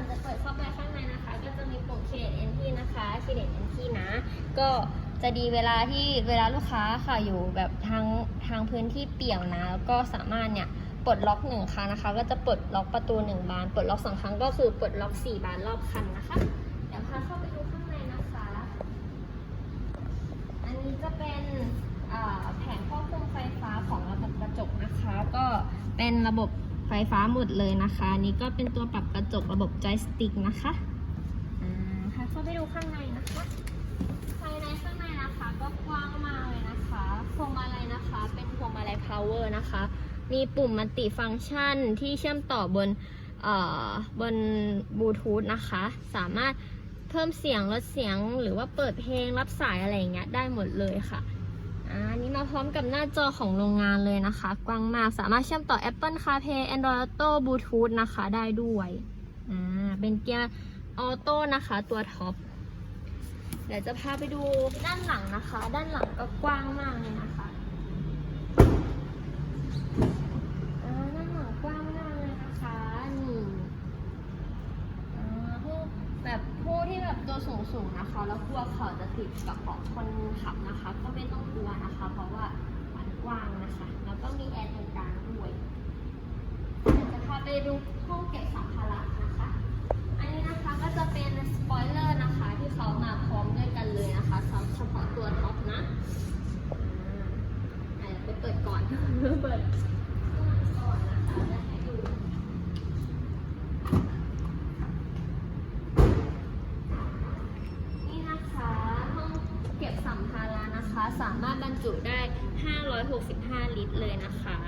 อนจะเปิดเข้าไปข้างในนะคะ ก็จะมีปุ่ม Create Entry นะคะ Create Entry นะ ก็จะดีเวลาที่เวลาลูกค้าค่ะอยู่แบบทางทางพื้นที่เปี่ยวนะ แล้วก็สามารถเนี่ยปลดล็อกหนึ่งครั้งนะคะ ก็จะปลดล็อกประตูหนึ่งบาน ปลดล็อกสองครั้งก็คือปลดล็อกสี่บานรอบคันนะคะ เดี๋ยวพาเข้าไปดูข้างในนะคะ อันนี้จะเป็นแผงควบคุมไฟฟ้าของระบบกระจกนะคะ ก็เป็นระบบ ไฟฟ้าหมดเลยนะคะนนี้ก็เป็นตัวปรับกระจกระบบจอยสติ๊กนะคะอ่าค่ะเข้าไปดูข้างในนะคะภายในข้างในนะคะก็กว้างมากเลยนะคะพวงมาลัยนะคะ เป็นพวงมาลัย power นะคะ มีปุ่มมัลติฟังก์ชันที่เชื่อมต่อบนเอ่อบนบลูทูธนะคะ สามารถเพิ่มเสียงลดเสียงหรือว่าเปิดเพลงรับสายอะไรอย่างเงี้ยได้หมดเลยค่ะ อันนี้มาพร้อมกับหน้าจอของโรงงานเลยนะคะ กว้างมากสามารถเชื่อมต่อ Apple CarPlay Android Auto Bluetooth นะคะ ได้ด้วยอ่าเป็นเกียร์ออโต้นะคะตัวท็อปเดี๋ยวจะพาไปดูด้านหลังนะคะ ด้านหลังก็กว้างมากเลยนะคะด้านหลังกว้างมากเลยนะคะนี่ผู้แบบผู้ที่แบบตัวสูงสูงๆนะคะ แล้วกลัวเขาจะติดกับเบาะคนขับนะคะก็ ไปดูห้องเก็บสัมภาระนะคะ อันนี้นะคะก็จะเป็นสปอยเลอร์นะคะที่เขามาพร้อมด้วยกันเลยนะคะสำหรับเฉพาะตัวท็อปนะอ่าไปเปิดก่อน เปิดก่อนนะคะจะให้ดู นี่นะคะห้องเก็บสัมภาระนะคะ สามารถบรรจุได้ 565 ลิตรเลยนะคะ